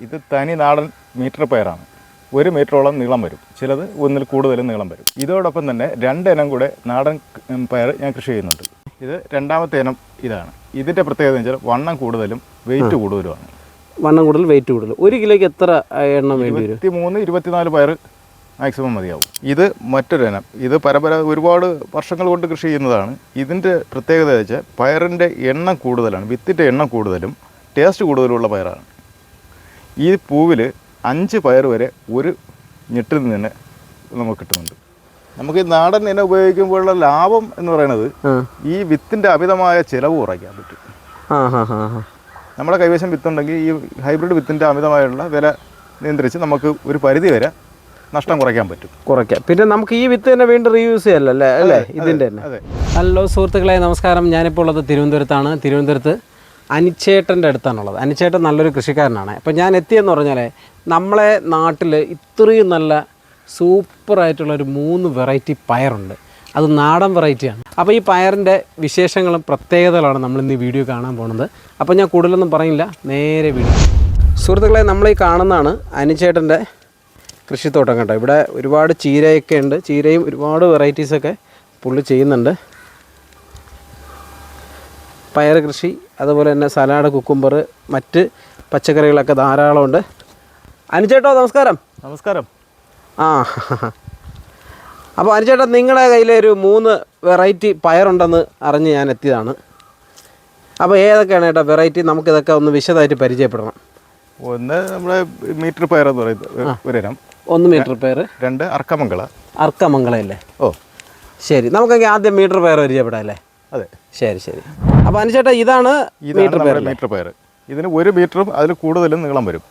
ഇത് തനി നാടൻ മീറ്റർ പയറാണ്. ഒരു മീറ്ററോളം നീളം വരും. ചിലത് ഒന്നിൽ കൂടുതലും നീളം വരും. ഇതോടൊപ്പം തന്നെ രണ്ട് ഇനം കൂടെ നാടൻ പയർ ഞാൻ കൃഷി ചെയ്യുന്നുണ്ട്. ഇത് രണ്ടാമത്തെ ഇനം ഇതാണ്. ഇതിന്റെ പ്രത്യേകത എന്ന് വെച്ചാൽ വണ്ണം കൂടുതലും വെയിറ്റ് കൂടുതലുമാണ്. വണ്ണം കൂടുതൽ വെയിറ്റ് കൂടുതൽ. ഒരു കിലോയ്ക്ക് എത്ര എണ്ണം വേണ്ടി വരും? ഇരുപത്തി മൂന്ന് ഇരുപത്തിനാല് പയർ മാക്സിമം മതിയാവും. ഇത് മറ്റൊരു ഇനം. ഇത് പരമ്പര ഒരുപാട് വർഷങ്ങൾ കൊണ്ട് കൃഷി ചെയ്യുന്നതാണ്. ഇതിന്റെ പ്രത്യേകത വെച്ചാൽ പയറിന്റെ എണ്ണം കൂടുതലാണ്. വിത്തിന്റെ എണ്ണം കൂടുതലും ടേസ്റ്റ് കൂടുതലുള്ള പയറാണ്. ഈ പൂവിൽ അഞ്ച് പയർ വരെ ഒരു ഞെട്ടിൽ നിന്ന് തന്നെ നമുക്ക് കിട്ടുന്നുണ്ട്. നമുക്ക് ഈ നാടൻ ഇനം ഉപയോഗിക്കുമ്പോഴുള്ള ലാഭം എന്ന് പറയുന്നത് ഈ വിത്തിന്റെ അമിതമായ ചിലവ് കുറയ്ക്കാൻ പറ്റും. നമ്മുടെ കൈവശം വിത്തുണ്ടെങ്കിൽ ഈ ഹൈബ്രിഡ് വിത്തിന്റെ അമിതമായുള്ള വില നിയന്ത്രിച്ച് നമുക്ക് ഒരു പരിധി വരെ നഷ്ടം കുറയ്ക്കാൻ പറ്റും. കുറയ്ക്കാം. പിന്നെ നമുക്ക് ഈ വിത്ത് തന്നെ വീണ്ടും റീയൂസ് ചെയ്യാമല്ലോ അല്ലേ? അല്ലേ? ഇതിന്റെ തന്നെ. അതെ. ഹലോ സുഹൃത്തുക്കളെ നമസ്കാരം. ഞാനിപ്പോൾ ഉള്ളത് തിരുവനന്തപുരത്താണ്. തിരുവനന്തപുരത്ത് അനിച്ചേട്ടന്റെ അടുത്താണുള്ളത്. അനിച്ചേട്ടൻ നല്ലൊരു കൃഷിക്കാരനാണ്. അപ്പോൾ ഞാൻ എത്തിയെന്ന് പറഞ്ഞാൽ നമ്മളെ നാട്ടിൽ ഇത്രയും നല്ല സൂപ്പറായിട്ടുള്ളൊരു മൂന്ന് വെറൈറ്റി പയറുണ്ട്. അത് നാടൻ വെറൈറ്റിയാണ്. അപ്പോൾ ഈ പയറിന്റെ വിശേഷങ്ങളും പ്രത്യേകതകളാണ് നമ്മൾ ഇന്ന് ഈ വീഡിയോ കാണാൻ പോകുന്നത് അപ്പോൾ ഞാൻ കൂടുതലൊന്നും പറയില്ല നേരെ വീഡിയോ. സുഹൃത്തുക്കളെ നമ്മൾ ഈ കാണുന്നതാണ് അനിച്ചേട്ടന്റെ കൃഷിത്തോട്ടം കേട്ടോ. ഇവിടെ ഒരുപാട് ചീരയൊക്കെ ഉണ്ട്. ചീരയും ഒരുപാട് വെറൈറ്റീസൊക്കെ പുള്ളി ചെയ്യുന്നുണ്ട്. പയർ കൃഷി അതുപോലെ തന്നെ സലാഡ് കുക്കുംബർ മറ്റ് പച്ചക്കറികളൊക്കെ ധാരാളമുണ്ട്. അനുചേട്ടോ നമസ്കാരം. നമസ്കാരം. ആ അപ്പോൾ അനുചേട്ടാ നിങ്ങളുടെ കയ്യിൽ ഒരു മൂന്ന് വെറൈറ്റി പയറുണ്ടെന്ന് അറിഞ്ഞ് ഞാൻ എത്തിയതാണ്. അപ്പോൾ ഏതൊക്കെയാണ് ചേട്ടാ വെറൈറ്റി? നമുക്കിതൊക്കെ ഒന്ന് വിശദമായിട്ട് പരിചയപ്പെടണം. ഒന്ന് നമ്മുടെ മീറ്റർ പയർ എന്ന് പറയുന്നത് ഒരിനം ഒന്ന് മീറ്റർ പയർ. രണ്ട് അർക്കമംഗള. അർക്കമംഗളല്ലേ ഓ. ശരി നമുക്കെങ്കിൽ ആദ്യം മീറ്റർ പയർ പരിചയപ്പെടാം അല്ലേ? അതെ. ശരി ശരി. അപ്പോൾ അനുചേട്ടാ ഇതാണ് മീറ്റർ പയർ ഇതിന് ഒരു മീറ്ററും അതിൽ കൂടുതലും നീളം വരും.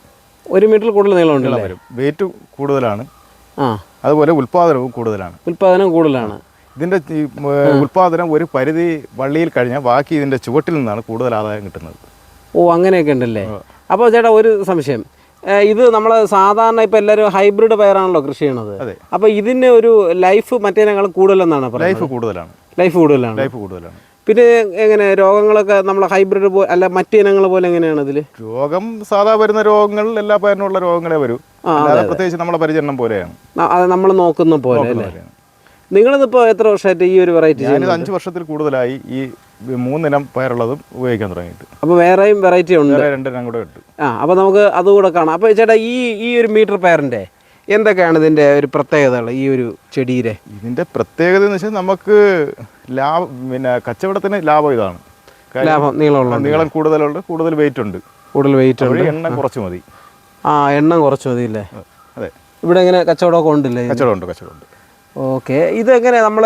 ഒരു മീറ്ററിൽ കൂടുതൽ നീളം നീളം വരും. വെയിറ്റ് കൂടുതലാണ്. ആ. അതുപോലെ ഉൽപാദനവും കൂടുതലാണ്. ഉൽപാദനം കൂടുതലാണ്. ഇതിന്റെ ഉൽപാദനം ഒരു പരിധി വള്ളിയിൽ കഴിഞ്ഞാൽ ബാക്കി ഇതിന്റെ ചുവട്ടിൽ നിന്നാണ് കൂടുതൽ ആദായം കിട്ടുന്നത്. ഓ അങ്ങനെയൊക്കെ ഉണ്ടല്ലേ? അപ്പോൾ ചേട്ടാ ഒരു സംശയം. ഇത് നമ്മൾ സാധാരണ ഇപ്പോൾ എല്ലാവരും ഹൈബ്രിഡ് പയറാണല്ലോ കൃഷി ചെയ്യണത്. അപ്പോൾ ഇതിന് ഒരു ലൈഫ് മറ്റേനേക്കാളും കൂടുതലെന്നാണ് ലൈഫ് കൂടുതലാണ്. ലൈഫ് കൂടുതലാണ്. ലൈഫ് കൂടുതലാണ്. പിന്നെ എങ്ങനെ രോഗങ്ങളൊക്കെ നമ്മൾ ഹൈബ്രിഡ് പോലെ അല്ല മറ്റു ഇനങ്ങൾ പോലെ എങ്ങനെയാണ് ഇതിൽ രോഗം സാധാ വരുന്ന രോഗങ്ങൾ എല്ലാ പയറിനുള്ള രോഗങ്ങളെ വരും. അല്ലാതെ പ്രത്യേകിച്ച് നമ്മളെ പരിചരണം പോലെയാണ്. അത് നമ്മൾ നോക്കുന്ന പോലെ അല്ലേ. നിങ്ങളിതിപ്പോൾ എത്ര വർഷമായിട്ട് ഈ ഒരു വെറൈറ്റി ഞാനിത് അഞ്ച് വർഷത്തിൽ കൂടുതലായി ഈ മൂന്നിനം പയറുള്ളതും ഉപയോഗിക്കാൻ തുടങ്ങിയിട്ട്. അപ്പോൾ വേറെയും വെറൈറ്റി ഉണ്ട്. രണ്ടിനം കൂടെ ഉണ്ട്. ആ അപ്പോൾ നമുക്ക് അതുകൂടെ കാണാം. അപ്പോൾ ചേട്ടാ ഈ ഈ ഒരു മീറ്റർ പയറിന്റെ എന്തൊക്കെയാണ് ഇതിന്റെ ഒരു പ്രത്യേകതകൾ ഈ ഒരു ചെടിയുടെ ഇതിന്റെ പ്രത്യേകത എന്ന് വെച്ചാൽ നമുക്ക് ലാഭം പിന്നെ കച്ചവടത്തിന് ലാഭം ഇതാണ്. ലാഭം നീളമുള്ള നീളം കൂടുതലുണ്ട് കൂടുതൽ വെയിറ്റ് ഉണ്ട്. കൂടുതൽ വെയിറ്റ് ഉണ്ട്. എണ്ണ എണ്ണം കുറച്ച് മതി. ആ എണ്ണം കുറച്ച് മതി അല്ലേ അതെ. ഇവിടെ എങ്ങനെ കച്ചവടമൊക്കെ ഉണ്ടല്ലേ കച്ചവടമുണ്ട് കച്ചവടമുണ്ട്. ഓക്കെ. ഇതെങ്ങനെ നമ്മൾ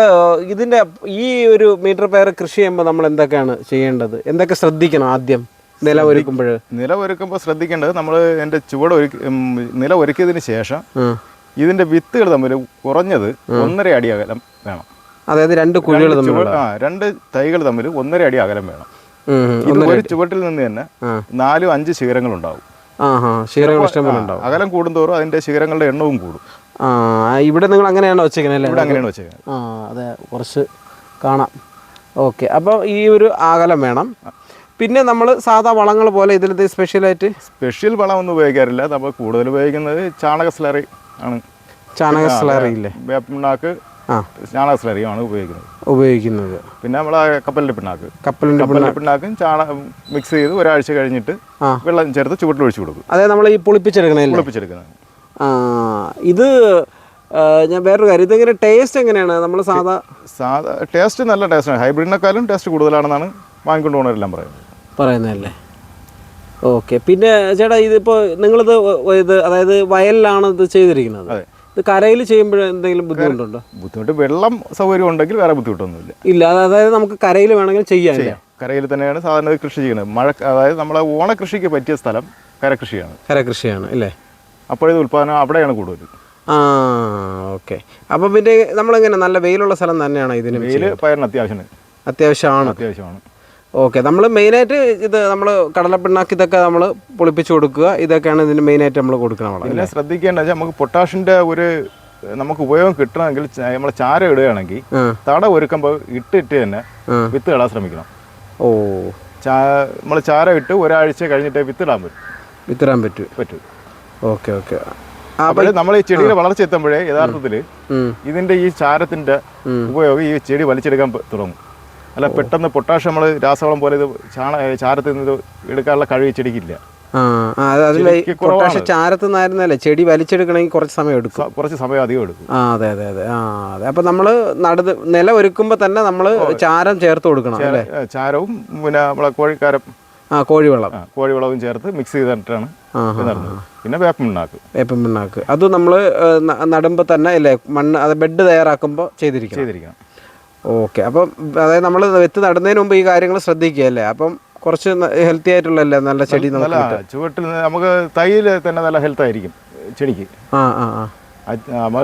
ഇതിന്റെ ഈ ഒരു മീറ്റർ പയർ കൃഷി ചെയ്യുമ്പോൾ നമ്മൾ എന്തൊക്കെയാണ് ചെയ്യേണ്ടത്? എന്തൊക്കെ ശ്രദ്ധിക്കണം ആദ്യം? നില ഒരുക്കുമ്പോൾ നില ഒരുക്കുമ്പോൾ ശ്രദ്ധിക്കേണ്ടത് നമ്മൾ എന്റെ ചുവട് ഒരുക്കി നില ഒരുക്കിയതിന് ശേഷം ഇതിന്റെ വിത്തുകൾ തമ്മിൽ കുറഞ്ഞത് ഒന്നര അടി അകലം വേണം. അതായത് രണ്ട് കുഴികൾ രണ്ട് തമ്മിൽ ആ രണ്ട് തൈകൾ തമ്മിൽ ഒന്നര അടി അകലം വേണം. ഇത് ഒരു ചുവട്ടിൽ നിന്ന് തന്നെ. നാലും അഞ്ച് ശിഖരങ്ങൾ ഉണ്ടാവും. അകലം കൂടുന്തോറും അതിന്റെ ശിഖരങ്ങളുടെ എണ്ണവും കൂടും. ഇവിടെ നിങ്ങൾ അങ്ങനെയാണോ വെച്ചേക്കുന്നത് ഇവിടെ അങ്ങനെയാണ് വെച്ചേക്കുന്നത്. ആ അതെ കുറച്ച് കാണാം. ഓക്കെ അപ്പോൾ ഈ ഒരു അകലം വേണം. പിന്നെ നമ്മൾ സാധാ വളങ്ങൾ പോലെ ഇതിലത്തെ സ്പെഷ്യലായിട്ട് സ്പെഷ്യൽ വളം ഒന്നും ഉപയോഗിക്കാറില്ല. നമ്മൾ കൂടുതൽ ഉപയോഗിക്കുന്നത് ചാണക സ്ലറി ആണ്. ചാണക സ്ലറി ഇല്ലേ? വേപ്പിണ്ണാക്ക് ആ. ചാണക സ്ലറിയുമാണ് ഉപയോഗിക്കുന്നത്. ഉപയോഗിക്കുന്നത്. പിന്നെ നമ്മളെ കപ്പലിന്റെ പിണ്ണാക്ക്. കപ്പലിന്റെ കപ്പലിന്റെ പിണ്ണാക്കും. ചാണ മിക്സ് ചെയ്ത് ഒരാഴ്ച കഴിഞ്ഞിട്ട് വെള്ളം ചേർത്ത് ചുവട്ടിൽ ഒഴിച്ചു കൊടുക്കും. അതായത് നമ്മൾ ഈ പൊളിപ്പിച്ചെടുക്കണേ പൊളിപ്പിച്ചെടുക്കുന്നത്. ഇത് ഞാൻ വേറൊരു കാര്യം ഇതെങ്ങനെ ടേസ്റ്റ് എങ്ങനെയാണ്? നമ്മൾ സാധാ സാധാ ടേസ്റ്റ് നല്ല ടേസ്റ്റാണ് ഹൈബ്രിഡിനെക്കാളും ടേസ്റ്റ് കൂടുതലാണെന്നാണ് വാങ്ങിക്കൊണ്ട് പോകുന്നവരെല്ലാം പറയുന്നത്. പറയുന്നതല്ലേ? ഓക്കെ. പിന്നെ ചേട്ടാ ഇതിപ്പോ നിങ്ങളിത് ഇത് അതായത് വയലിലാണ് ഇത് ചെയ്തിരിക്കുന്നത്. ഇത് കരയിൽ ചെയ്യുമ്പോൾ എന്തെങ്കിലും ബുദ്ധിമുട്ടുണ്ടോ? ബുദ്ധിമുട്ട് വെള്ളം സൗകര്യം ഉണ്ടെങ്കിൽ വേറെ ബുദ്ധിമുട്ടൊന്നുമില്ല. ഇല്ല അതായത് നമുക്ക് കരയിൽ വേണമെങ്കിൽ ചെയ്യാം കരയിൽ തന്നെയാണ് സാധാരണ കൃഷി ചെയ്യുന്നത്. മഴ അതായത് നമ്മളെ ഓണ കൃഷിക്ക് പറ്റിയ സ്ഥലം കരകൃഷിയാണ്. കരകൃഷിയാണ് അല്ലേ അപ്പോഴത് ഉൽപ്പാദനം അവിടെയാണ് കൂടുതൽ. ആ ഓക്കെ. അപ്പം പിന്നെ നമ്മളെങ്ങനെ? നല്ല വെയിലുള്ള സ്ഥലം തന്നെയാണ് ഇതിന് വെയിൽ പയറിന് അത്യാവശ്യമാണ്. അത്യാവശ്യമാണ്. അത്യാവശ്യമാണ്. ഓക്കെ നമ്മൾ മെയിനായിട്ട് ഇത് നമ്മൾ കടലപ്പിണ്ണാക്ക് ഇതൊക്കെ നമ്മൾ പൊളിപ്പിച്ച് കൊടുക്കുക. ഇതൊക്കെയാണ് ഇതിന് മെയിനായിട്ട് നമ്മൾ കൊടുക്കുന്നത് വളം പിന്നെ ശ്രദ്ധിക്കേണ്ടത് വെച്ചാൽ നമുക്ക് പൊട്ടാഷിന്റെ ഒരു നമുക്ക് ഉപയോഗം കിട്ടണമെങ്കിൽ നമ്മൾ ചാരം ഇടുകയാണെങ്കിൽ തട ഒരുക്കുമ്പോൾ ഇട്ടിട്ട് തന്നെ വിത്ത് ഇടാൻ ശ്രമിക്കണം. ഓ. ചാ നമ്മൾ ചാരം ഇട്ട് ഒരാഴ്ച കഴിഞ്ഞിട്ട് വിത്ത് ഇടാൻ പറ്റും. വിത്തിടാൻ പറ്റും. പറ്റും. Okay okay. അപ്പോൾ നമ്മൾ ഈ ചെടിയുടെ വളർച്ച എത്തുമ്പോഴേ യഥാർത്ഥത്തിൽ ഇതിന്റെ ഇതിന്റെ ഈ ചാരത്തിന്റെ ഉപയോഗം ഈ ചെടി വലിച്ചെടുക്കാൻ തുടങ്ങും. അല്ല പെട്ടെന്ന് പൊട്ടാഷ് നമ്മൾ രാസവളം പോലെ ഇത് ചാണ ചാരത്തിൽ നിന്ന് എടുക്കാനുള്ള കഴിവ് ചെടിക്കില്ല പൊട്ടാഷ് ചാരത്ത് നിന്നായിരുന്നല്ലേ? ചെടി വലിച്ചെടുക്കണമെങ്കിൽ കുറച്ച് സമയം എടുക്കും. കുറച്ച് സമയം അധികം എടുക്കും. ആ അതെ അതെ അതെ. ആ അതെ. അപ്പം നമ്മൾ നടത് നില ഒരുക്കുമ്പോൾ തന്നെ നമ്മൾ ചാരം ചേർത്ത് കൊടുക്കണം അല്ലേ? ചാരവും പിന്നെ നമ്മളെ കോഴിക്കാരം ആ കോഴിവെള്ളം. കോഴിവെള്ളവും ചേർത്ത് മിക്സ് ചെയ്തിട്ടാണ് പിന്നെ വേപ്പൻ പിണ്ണാക്ക് വേപ്പൻ പിണ്ണാക്ക് അത് നമ്മൾ നടുമ്പോൾ തന്നെ അല്ലേ മണ്ണ് അത് ബെഡ് തയ്യാറാക്കുമ്പോൾ ചെയ്തിരിക്കണം. ചെയ്തിരിക്കണം. ഓക്കെ. അപ്പം അതായത് നമ്മൾ വിത്ത് നടുന്നതിന് മുമ്പ് ഈ കാര്യങ്ങൾ ശ്രദ്ധിക്കുക അല്ലേ? അപ്പം കുറച്ച് ഹെൽത്തി ആയിട്ടുള്ളല്ലേ നല്ല ചെടി നല്ല ചുവട്ടിൽ നമുക്ക് തൈയിൽ തന്നെ നല്ല ഹെൽത്ത് ആയിരിക്കും ചെടിക്ക്. ആ ആ ആ. നമ്മൾ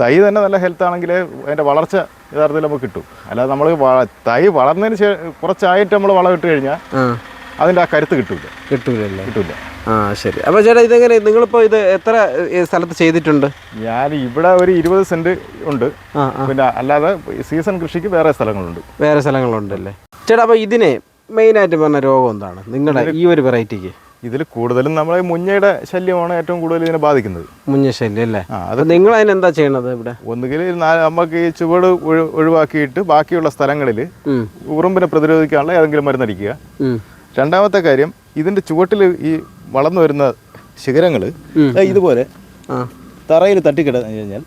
തൈ തന്നെ നല്ല ഹെൽത്ത് ആണെങ്കിൽ അതിന്റെ വളർച്ച യഥാർത്ഥത്തിൽ നമുക്ക് കിട്ടും. അല്ലാതെ നമ്മൾ തൈ വളർന്നതിന് ശേഷം കുറച്ചായിട്ട് നമ്മൾ വളം ഇട്ട് കഴിഞ്ഞാൽ അതിന്റെ ആ കരുത്ത് കിട്ടൂല. കിട്ടൂലല്ലേ? കിട്ടൂല. ആ ശരി. അപ്പോൾ ചേട്ടാ ഇതെങ്ങനെ നിങ്ങളിപ്പോൾ ഇത് എത്ര സ്ഥലത്ത് ചെയ്തിട്ടുണ്ട്? ഞാൻ ഇവിടെ ഒരു ഇരുപത് സെന്റ് ഉണ്ട്. പിന്നെ അല്ലാതെ സീസൺ കൃഷിക്ക് വേറെ സ്ഥലങ്ങളുണ്ട്. വേറെ സ്ഥലങ്ങളുണ്ടല്ലേ? ചേട്ടാ അപ്പോൾ ഇതിനെ മെയിനായിട്ട് പറഞ്ഞ രോഗം എന്താണ്? നിങ്ങളുടെ ഈ ഒരു വെറൈറ്റിക്ക്? ഇതിൽ കൂടുതലും നമ്മളെ മുഞ്ഞയുടെ ശല്യമാണ് ഏറ്റവും കൂടുതൽ ഇതിനെ ബാധിക്കുന്നത്. മുഞ്ഞ ശല്യം അല്ലേ? അത് നിങ്ങൾ അതിനെന്താ ചെയ്യണത് ഇവിടെ? ഒന്നുകിൽ നമുക്ക് ഈ ചുവട് ഒഴി- ഒഴിവാക്കിയിട്ട് ബാക്കിയുള്ള സ്ഥലങ്ങളിൽ ഉറുമ്പിനെ പ്രതിരോധിക്കാനുള്ള ഏതെങ്കിലും മരുന്നടിക്കുക. രണ്ടാമത്തെ കാര്യം ഇതിന്റെ ചുവട്ടിൽ ഈ വളർന്നു വരുന്ന ശിഖരങ്ങൾ ഇതുപോലെ തറയിൽ തട്ടിക്കിടന്നു കഴിഞ്ഞാൽ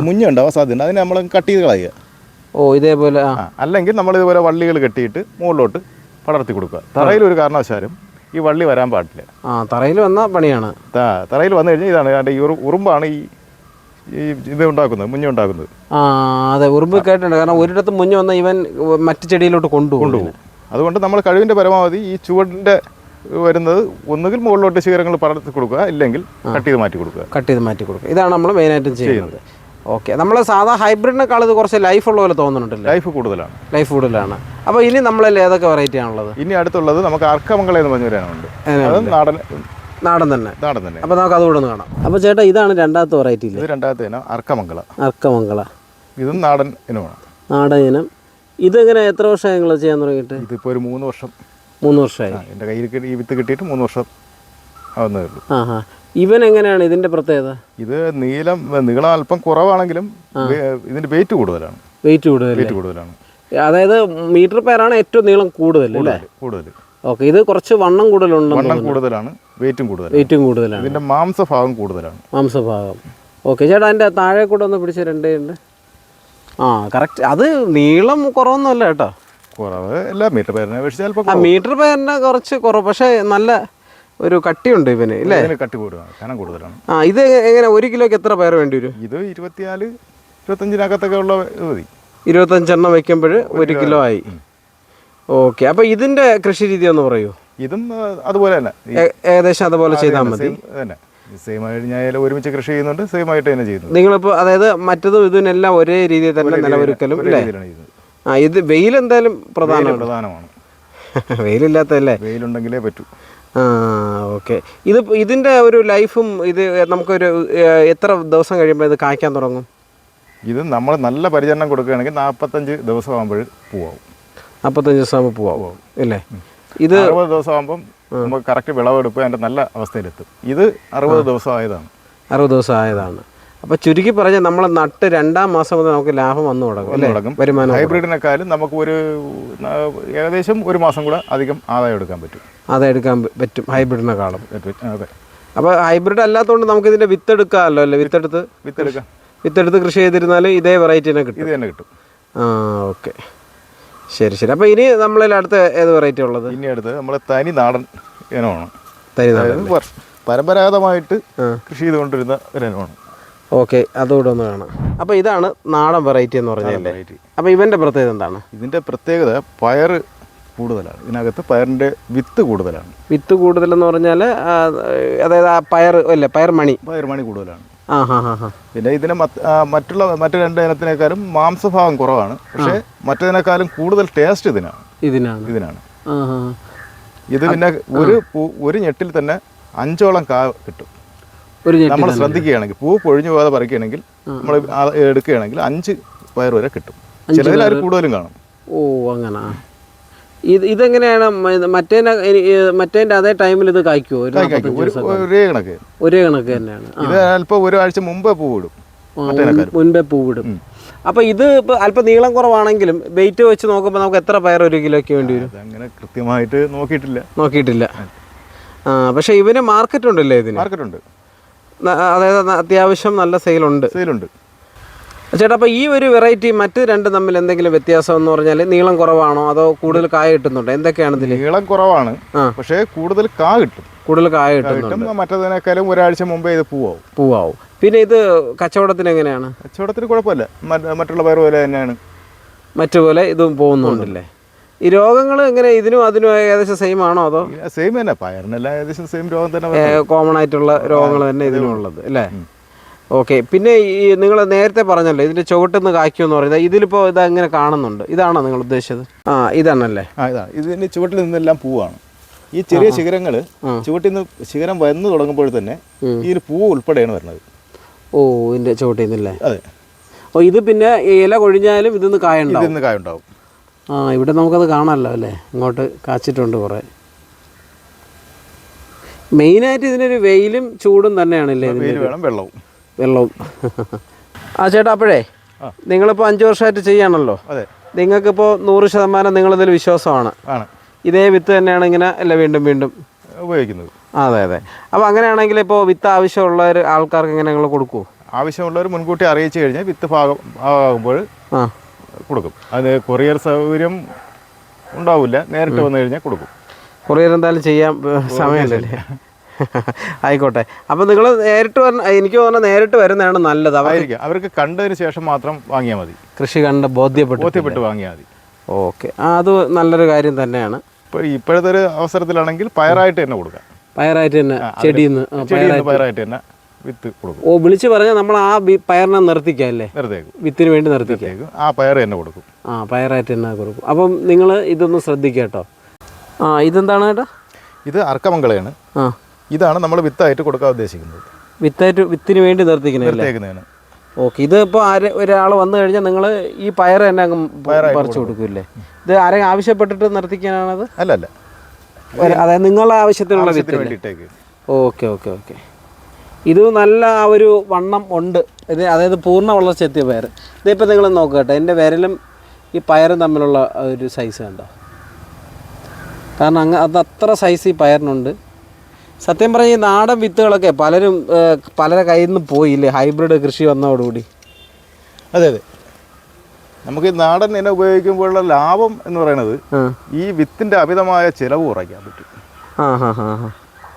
മുഞ്ഞുണ്ടാവാൻ സാധ്യത അതിനെ നമ്മൾ കട്ട് ചെയ്ത് കളയുക. ഓ ഇതേപോലെ അല്ലെങ്കിൽ നമ്മൾ ഇതുപോലെ വള്ളികൾ കെട്ടിയിട്ട് മുകളിലോട്ട് പടർത്തി കൊടുക്കുക. തറയിൽ ഒരു കാരണവശാലും ഈ വള്ളി വരാൻ പാടില്ല. ആ തറയിൽ വന്ന പണിയാണ്. തറയിൽ വന്നു കഴിഞ്ഞാൽ ഇതാണ് അതിന്റെ ഈ ഉറു- ഉറുമ്പാണ് ഈ ഈ ഇത് ഉണ്ടാക്കുന്നത് മുഞ്ഞ ഉണ്ടാക്കുന്നത്. ആ അതെ ഉറുമ്പ് കേട്ടിട്ടുണ്ട്. കാരണം ഒരിടത്ത് മുഞ്ഞ് വന്ന ഇവൻ മറ്റു ചെടിയിലോട്ട് കൊണ്ടുപോകും. കൊണ്ടുപോകും. അതുകൊണ്ട് നമ്മൾ കഴിവിന്റെ പരമാവധി ഈ ചുവടിന്റെ വരുന്നത് ഒന്നുകിൽ മുകളിലോട്ട് ശിഖരങ്ങൾ പടർത്തി കൊടുക്കുക ഇല്ലെങ്കിൽ കട്ട് ചെയ്ത് മാറ്റി കൊടുക്കുക. കട്ട് ചെയ്ത് മാറ്റി കൊടുക്കുക. ഇതാണ് നമ്മൾ മെയിനായിട്ടും ചെയ്യുന്നത്. ഓക്കെ നമ്മൾ സാധാ ഹൈബ്രിഡിനേക്കാൾ ഇത് കുറച്ച് ലൈഫ് ഉള്ള പോലെ തോന്നുന്നുണ്ടല്ലേ? ലൈഫ് കൂടുതലാണ്. ലൈഫ് കൂടുതലാണ്. അപ്പോൾ ഇനി നമ്മളല്ലേ ഏതൊക്കെ വെറൈറ്റി ആണുള്ളത്? ഇനി അടുത്തുള്ളത് നമുക്ക് അർക്കമംഗള എന്ന് പറഞ്ഞുണ്ട് അത് നാടൻ നാടൻ തന്നെ. നാടൻ തന്നെ. അപ്പോൾ നമുക്ക് അതുകൂടെ ഒന്ന് കാണാം. അപ്പോൾ ചേട്ടാ ഇതാണ് രണ്ടാമത്തെ വെറൈറ്റി ഇത് രണ്ടാമത്തെ ഇനം അർക്കമംഗള. അർക്കമംഗള. ഇതും നാടൻ ഇനമാണ്. നാടൻ ഇനം. ഇതെങ്ങനെ എത്ര വർഷമായി നിങ്ങൾ ചെയ്യാൻ തുടങ്ങിയിട്ട്? ഇതിപ്പോൾ ഒരു മൂന്ന് വർഷം. മൂന്ന് വർഷമായി. എന്റെ കയ്യിൽ ഈ വിത്ത് കിട്ടിയിട്ട് മൂന്ന് വർഷം ആവുന്നതേ ഉള്ളൂ. ഇവൻ എങ്ങനെയാണ്? ഇതിന്റെ പ്രത്യേകത? ഇത് നീളം നീളം അല്പം കുറവാണെങ്കിലും ഇതിന്റെ വെയിറ്റ് കൂടുതലാണ്. വെയിറ്റ് കൂടുതൽ വെയിറ്റ് കൂടുതലാണ്. അതായത് മീറ്റർ പേരാണ് ഏറ്റവും നീളം കൂടുതൽ അല്ലേ? കൂടുതൽ ഓക്കെ ഇത് കുറച്ച് വണ്ണം കൂടുതലുണ്ട് വണ്ണം കൂടുതലാണ് വെയിറ്റും കൂടുതൽ വെയിറ്റും കൂടുതലാണ്. ഇതിന്റെ മാംസഭാഗം കൂടുതലാണ്. മാംസഭാഗം. ഓക്കെ ചേട്ടാ അതിന്റെ താഴെ കൂടെ ഒന്ന് പിടിച്ച് രണ്ടേ ഉണ്ട് ആ കറക്റ്റ് അത് നീളം കുറവൊന്നുമല്ല കേട്ടോ. കുറവ് എല്ലാ മീറ്റർ പേരിനെ അപേക്ഷിച്ച് അല്പം ആ മീറ്റർ പേരിന് കുറച്ച് കുറവ്. പക്ഷേ നല്ല ഒരു കട്ടിയുണ്ട് ഇവന് ഇല്ലേ? ഇതിന് കട്ടി കൂടുതലാണ് കനം കൂടുതലാണ്. ആ ഇത് എങ്ങനെ ഒരു കിലോയ്ക്ക് എത്ര പേർ വേണ്ടി വരും? ഇത് ഇരുപത്തിനാല് ഇരുപത്തഞ്ചിനകത്തൊക്കെ ഉള്ള ഇത് മതി. ഇരുപത്തഞ്ചെണ്ണം വെക്കുമ്പോൾ ഒരു കിലോ ആയി. ഓക്കെ അപ്പോൾ ഇതിന്റെ കൃഷി രീതി ഒന്ന് പറയൂ. ഇതും ആ, അതുപോലെ തന്നെ. ഏ- ഏകദേശം അതുപോലെ ചെയ്താൽ മതി. തന്നെ. ഞാൻ ഒരുമിച്ച് കൃഷി ചെയ്യുന്നുണ്ട് സെയിം ആയിട്ട് തന്നെ ചെയ്യുന്നു നിങ്ങളിപ്പോൾ അതായത് മറ്റതും ഇതിനെല്ലാം ഒരേ രീതിയിൽ തന്നെ നിലവൊരുക്കലും അല്ലേ ആ ഇത് വെയിൽ എന്തായാലും പ്രധാനമാണ്. പ്രധാനമാണ്. വെയിലില്ലാത്തല്ലേ വെയിലുണ്ടെങ്കിലേ പറ്റൂ. ആ ഓക്കെ. ഇത് ഇതിന്റെ ഒരു ലൈഫും ഇത് നമുക്കൊരു എത്ര ദിവസം കഴിയുമ്പോൾ ഇത് കായ്ക്കാൻ തുടങ്ങും? ഇത് നമ്മൾ നല്ല പരിചരണം കൊടുക്കുകയാണെങ്കിൽ നാൽപ്പത്തഞ്ച് ദിവസം ആകുമ്പോൾ പൂവാകും നാൽപ്പത്തഞ്ച് ദിവസം ആകുമ്പോൾ പോവാം ഇല്ലേ? ഇത് അറുപത് ദിവസം ആകുമ്പം നമുക്ക് കറക്റ്റ് വിളവെടുപ്പ് അതിന്റെ നല്ല അവസ്ഥയിലെത്തും. ഇത് അറുപത് ദിവസം ആയതാണ്. അറുപത് ദിവസം ആയതാണ്. അപ്പൊ ചുരുക്കി പറഞ്ഞാൽ നമ്മൾ നട്ട് രണ്ടാം മാസം മുതൽ നമുക്ക് ലാഭം വന്നു തുടങ്ങും വരുമാനം ഹൈബ്രിഡിനെക്കാളും നമുക്ക് ഒരു ഏകദേശം ഒരു മാസം കൂടെ അധികം ആദായം എടുക്കാൻ പറ്റും. ആദായം എടുക്കാൻ പറ്റും ഹൈബ്രിഡിനെക്കാളും. അതെ. അപ്പോൾ ഹൈബ്രിഡ് അല്ലാത്തതുകൊണ്ട് നമുക്ക് ഇതിന്റെ വിത്ത് വിത്തെടുക്കാമല്ലോ അല്ലേ? വിത്തെടുത്ത് വിത്തെടുക്കാം വിത്തെടുത്ത് കൃഷി ചെയ്തിരുന്നാൽ ഇതേ വെറൈറ്റി തന്നെ കിട്ടും. ഇത് തന്നെ കിട്ടും. ആ ഓക്കെ. ശരി ശരി. അപ്പോൾ ഇനി നമ്മളെ അടുത്ത ഏത് വെറൈറ്റി ഉള്ളത്? ഇനി അടുത്ത് നമ്മളെ തനി നാടൻ ഇനമാണ്. തനി നാടൻ. പരമ്പരാഗതമായിട്ട് കൃഷി ചെയ്തുകൊണ്ടിരുന്ന ഒരു ഇനമാണ്. ഓക്കെ അതുകൂടെ ഒന്ന് കാണാം. അപ്പോൾ ഇതാണ് നാടൻ വെറൈറ്റി എന്ന് പറഞ്ഞല്ലേ അപ്പൊ അപ്പോൾ ഇവന്റെ പ്രത്യേകത എന്താണ്? ഇതിന്റെ പ്രത്യേകത പയർ കൂടുതലാണ്. ഇതിനകത്ത് പയറിന്റെ വിത്ത് കൂടുതലാണ്. വിത്ത് കൂടുതലെന്ന് പറഞ്ഞാൽ അതായത് ആ പയർ അല്ലേ പയർ മണി. പയർ മണി കൂടുതലാണ്. പിന്നെ ഇതിന് മറ്റ്- മറ്റുള്ള മറ്റു രണ്ട് ഇനത്തിനേക്കാളും മാംസഭാവം കുറവാണ്. പക്ഷേ മറ്റതിനേക്കാളും കൂടുതൽ ടേസ്റ്റ് ഇതിനാണ്. ഇതിനാണ്. ഇതിനാണ്. ഇത് പിന്നെ ഒരു പൂ ഒരു ഞെട്ടിൽ തന്നെ അഞ്ചോളം കാ കിട്ടും. നമ്മൾ ശ്രദ്ധിക്കുകയാണെങ്കിൽ പൂ പൊഴിഞ്ഞു പോകാതെ പറിക്കുകയാണെങ്കിൽ നമ്മൾ എടുക്കുകയാണെങ്കിൽ അഞ്ച് പയർ വരെ കിട്ടും. ചിലതിൽ അവർ കൂടുതലും കാണും. ഓ അങ്ങനെ. ഇത് ഇതെങ്ങനെയാണ് മറ്റേ മറ്റേനെ മറ്റേന്റെ അതേ ടൈമിൽ ഇത് കായ്ക്കുമോ ഒരു കായ്ക്കും. ഒരു കണക്ക്. ഒരേ കണക്ക് തന്നെയാണ്. ഇത് അല്പം ഒരാഴ്ച മുമ്പേ പൂവിടും. മുൻപേ പൂവിടും. അപ്പൊ ഇത് ഇപ്പൊ അല്പം നീളം കുറവാണെങ്കിലും വെയിറ്റ് വെച്ച് നോക്കുമ്പോൾ നമുക്ക് എത്ര പയർ ഒരു കിലോയ്ക്ക് വേണ്ടി വരും? അങ്ങനെ കൃത്യമായിട്ട് നോക്കിയിട്ടില്ല. നോക്കിയിട്ടില്ല. ആ പക്ഷെ ഇവന് മാർക്കറ്റ് ഉണ്ടല്ലേ ഇതിന്? മാർക്കറ്റ് ഉണ്ട് അതായത് അത്യാവശ്യം നല്ല സെയിലുണ്ട്. സെയിലുണ്ട്. ചേട്ടാ അപ്പോൾ ഈ ഒരു വെറൈറ്റി മറ്റ് രണ്ട് തമ്മിൽ എന്തെങ്കിലും വ്യത്യാസം എന്ന് പറഞ്ഞാൽ നീളം കുറവാണോ? അതോ കൂടുതൽ കായ കിട്ടുന്നുണ്ടോ? എന്തൊക്കെയാണ് ഇതിൽ നീളം കുറവാണ്. പക്ഷേ കൂടുതൽ കാ കിട്ടും. കൂടുതൽ കായ കിട്ടും മറ്റേതിനേക്കാളും ഒരാഴ്ച മുമ്പേ ഇത് പൂവാവും. പൂവാവും. പിന്നെ ഇത് കച്ചവടത്തിന് എങ്ങനെയാണ്? കച്ചവടത്തിന് കുഴപ്പമില്ല. മറ്റ് മറ്റുള്ള പയർ പോലെ തന്നെയാണ്. മറ്റുപോലെ ഇതും പോകുന്നുണ്ടല്ലേ? ഈ രോഗങ്ങൾ എങ്ങനെ ഇതിനും അതിനും ഏകദേശം സെയിം ആണോ അതോ? സെയിം തന്നെ. പയറിനെല്ലാം ഏകദേശം സെയിം രോഗം തന്നെ. കോമൺ ആയിട്ടുള്ള രോഗങ്ങൾ തന്നെ ഇതിനുള്ളത് അല്ലേ? ഓക്കെ. പിന്നെ ഈ നിങ്ങൾ നേരത്തെ പറഞ്ഞല്ലോ ഇതിന്റെ ചുവട്ടെന്ന് കായ്ക്കുമെന്ന് പറയുന്നത്. ഇതിലിപ്പോൾ ഇത് അങ്ങനെ കാണുന്നുണ്ട്? ഇതാണോ നിങ്ങൾ ഉദ്ദേശിച്ചത്? ആ ഇതാണല്ലേ ആ ഇതാണ് ഇതിന് ചുവട്ടിൽ നിന്നെല്ലാം പൂവാണ്. ഈ ചെറിയ ശിഖരങ്ങൾ ചുവട്ടിൽ നിന്ന് ശിഖരം വന്നു തുടങ്ങുമ്പോൾ തന്നെ ഈ ഒരു പൂവ് ഉൾപ്പെടെയാണ് വരുന്നത്. ഓ ഇതിന്റെ ചുവട്ടിൽ നിന്നല്ലേ? അതെ. ഓ ഇത് പിന്നെ ഇല കൊഴിഞ്ഞാലും ഇതിന്ന് കായ ഉണ്ടാവും ഇതിൽ കായ ഉണ്ടാവും ആ ഇവിടെ നമുക്കത് കാണാമല്ലോ അല്ലേ? ഇങ്ങോട്ട് കാച്ചിട്ടുണ്ട് കുറേ. മെയിനായിട്ട് ഇതിനൊരു വെയിലും ചൂടും തന്നെയാണല്ലേ ഇതിന് വേണം വെള്ളവും. വെള്ളവും ആ ചേട്ടാ അപ്പോഴേ. നിങ്ങളിപ്പോൾ അഞ്ച് വർഷമായിട്ട് ചെയ്യാണല്ലോ. അതെ. നിങ്ങൾക്കിപ്പോൾ നൂറ് ശതമാനം നിങ്ങളിതിൽ വിശ്വാസമാണ്. ഇതേ വിത്ത് തന്നെയാണ് ഇങ്ങനെ അല്ല വീണ്ടും വീണ്ടും? ഉപയോഗിക്കുന്നത്. അതെ അതെ. അപ്പോൾ അങ്ങനെയാണെങ്കിൽ ഇപ്പോൾ വിത്ത് ആവശ്യമുള്ള ആൾക്കാർക്ക് എങ്ങനെ നിങ്ങൾ കൊടുക്കുമോ ആവശ്യമുള്ളവർ മുൻകൂട്ടി അറിയിച്ചു കഴിഞ്ഞാൽ വിത്ത് ഭാഗം ആകുമ്പോൾ കൊടുക്കും. അത് കൊറിയർ സൗകര്യം ഉണ്ടാവില്ല. നേരിട്ട് വന്നു കഴിഞ്ഞാൽ കൊടുക്കും. കൊറിയർ എന്തായാലും ചെയ്യാൻ സമയമല്ലേ സമയമില്ലല്ലേ? ആയിക്കോട്ടെ. അപ്പം നിങ്ങൾ നേരിട്ട് വരണ എനിക്ക് തോന്നുന്നത് നേരിട്ട് വരുന്നതാണ് നല്ലത്. അവരായിരിക്കും അവർക്ക് കണ്ടതിന് ശേഷം മാത്രം വാങ്ങിയാൽ മതി. കൃഷി കണ്ട് ബോധ്യപ്പെട്ട് ബോധ്യപ്പെട്ട് വാങ്ങിയാൽ മതി. ഓക്കെ. അത് നല്ലൊരു കാര്യം തന്നെയാണ്. ഇപ്പോൾ ഇപ്പോഴത്തെ ഒരു അവസരത്തിലാണെങ്കിൽ പയറായിട്ട് തന്നെ കൊടുക്കാം. പയറായിട്ട് തന്നെ ചെടിയിൽ നിന്ന് പയറായിട്ട്. തന്നെ വിത്ത് കൊടുക്കും. ഓ വിളിച്ച് പറഞ്ഞാൽ നമ്മൾ ആ പയറിനെ നിർത്തിക്കാം അല്ലേ? വിത്തിന് വേണ്ടി നിർത്തിക്കാം. ആ പയർ തന്നെ കൊടുക്കും. ആ പയറായിട്ട് തന്നെ കൊടുക്കും. അപ്പം നിങ്ങൾ ഇതൊന്ന് ശ്രദ്ധിക്കാം കേട്ടോ. ആ ഇതെന്താണ് കേട്ടോ ഇത് അർക്കമംഗളയാണ് ആ. ഇതാണ് നമ്മൾ വിത്തായിട്ട് കൊടുക്കാൻ ഉദ്ദേശിക്കുന്നത്. വിത്തായിട്ട് വിത്തിന് വേണ്ടി നിർത്തിക്കുന്നതിന് ഓക്കെ ഇത് ഇപ്പോൾ ആര് ഒരാൾ വന്നു കഴിഞ്ഞാൽ നിങ്ങൾ ഈ പയർ തന്നെ അങ്ങ് പറിച്ചു കൊടുക്കൂല്ലേ ഇത് ആരെ ആവശ്യപ്പെട്ടിട്ട് നിർത്തിക്കാനാണത്? അല്ല അല്ല. അതായത് നിങ്ങളുടെ ആവശ്യത്തിനുള്ള വിത്ത് ഓക്കെ ഓക്കെ ഓക്കെ. ഇത് നല്ല ആ ഒരു വണ്ണം ഉണ്ട്. ഇത് അതായത് പൂർണ വളർച്ച എത്തിയ പയർ ഇതിപ്പോൾ നിങ്ങൾ നോക്കട്ടെ എന്റെ വിരലും ഈ പയറും തമ്മിലുള്ള ഒരു സൈസ് കണ്ടോ? കാരണം അങ്ങ് അത് അത്ര സൈസ് ഈ പയറിനുണ്ട്. സത്യം പറഞ്ഞ ഈ നാടൻ വിത്തുകളൊക്കെ പലരും പലരെ കയ്യിൽ നിന്ന് പോയില്ലേ? ഹൈബ്രിഡ് കൃഷി വന്നതോടുകൂടി. അതെ അതെ. നമുക്ക് ഈ നാടൻ ഇനം ഉപയോഗിക്കുമ്പോഴുള്ള ലാഭം എന്ന് പറയുന്നത് ഈ വിത്തിന്റെ അമിതമായ ചിലവ് കുറയ്ക്കാൻ പറ്റും.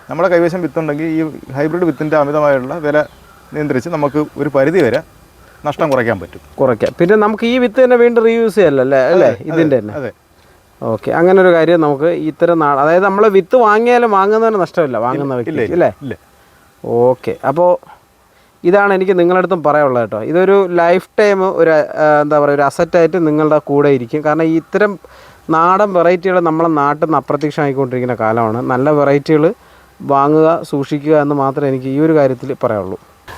നമ്മുടെ കൈവശം വിത്തുണ്ടെങ്കിൽ ഈ ഹൈബ്രിഡ് വിത്തിന്റെ അമിതമായുള്ള വില നിയന്ത്രിച്ച് നമുക്ക് ഒരു പരിധി വരെ നഷ്ടം കുറയ്ക്കാൻ പറ്റും. കുറയ്ക്കാം. പിന്നെ നമുക്ക് ഈ വിത്ത് തന്നെ വീണ്ടും റീയൂസ് ചെയ്യാലോ അല്ലേ? അല്ലേ? ഇതിന്റെ തന്നെ. അതെ. ഓക്കെ. അങ്ങനെ ഒരു കാര്യം നമുക്ക് ഇത്തരം നാൾ അതായത് നമ്മൾ വിത്ത് വാങ്ങിയാലും വാങ്ങുന്നതിന് നഷ്ടമില്ല വാങ്ങുന്ന വ്യക്തി അല്ലേ? ഓക്കെ. അപ്പോൾ ഇതാണ് എനിക്ക് നിങ്ങളുടെ അടുത്തും പറയാനുള്ളത് കേട്ടോ. ഇതൊരു ലൈഫ് ടൈം ഒരു എന്താ പറയുക ഒരു അസറ്റായിട്ട് നിങ്ങളുടെ കൂടെ ഇരിക്കും. കാരണം ഈ ഇത്തരം നാടൻ വെറൈറ്റികൾ നമ്മളെ നാട്ടിൽ നിന്ന് അപ്രത്യക്ഷമായിക്കൊണ്ടിരിക്കുന്ന കാലമാണ്. നല്ല വെറൈറ്റികൾ വാങ്ങുക സൂക്ഷിക്കുക എന്ന് മാത്രമേ എനിക്ക് ഈ ഒരു കാര്യത്തിൽ പറയാനുള്ളൂ.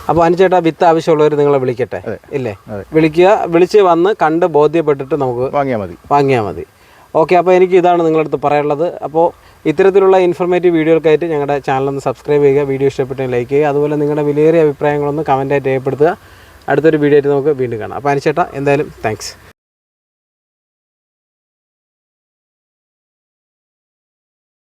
അപ്പോൾ അനുചേട്ടാ വിത്ത് ആവശ്യമുള്ളവർ നിങ്ങളെ വിളിക്കട്ടെ? ഇല്ലേ. വിളിക്കുക വിളിച്ച് വന്ന് കണ്ട് ബോധ്യപ്പെട്ടിട്ട് നമുക്ക് വാങ്ങിയാൽ മതി. വാങ്ങിയാൽ മതി. ഓക്കെ അപ്പോൾ എനിക്ക് ഇതാണ് നിങ്ങളടുത്ത് പറയാനുള്ളത്. അപ്പോൾ ഇത്തരത്തിലുള്ള ഇൻഫർമേറ്റീവ് വീഡിയോകൾക്കായിട്ട് ഞങ്ങളുടെ ചാനൽ ഒന്ന് സബ്സ്ക്രൈബ് ചെയ്യുക വീഡിയോ ഇഷ്ടപ്പെട്ടെങ്കിൽ ലൈക്ക് ചെയ്യുക. അതുപോലെ നിങ്ങളുടെ വിലയേറിയ അഭിപ്രായങ്ങളൊന്ന് കമന്റായിട്ട് രേഖപ്പെടുത്തുക. അടുത്തൊരു വീഡിയോ ആയിട്ട് നമുക്ക് വീണ്ടും കാണാം. അപ്പോൾ അനുചേട്ടാ എന്തായാലും താങ്ക്സ്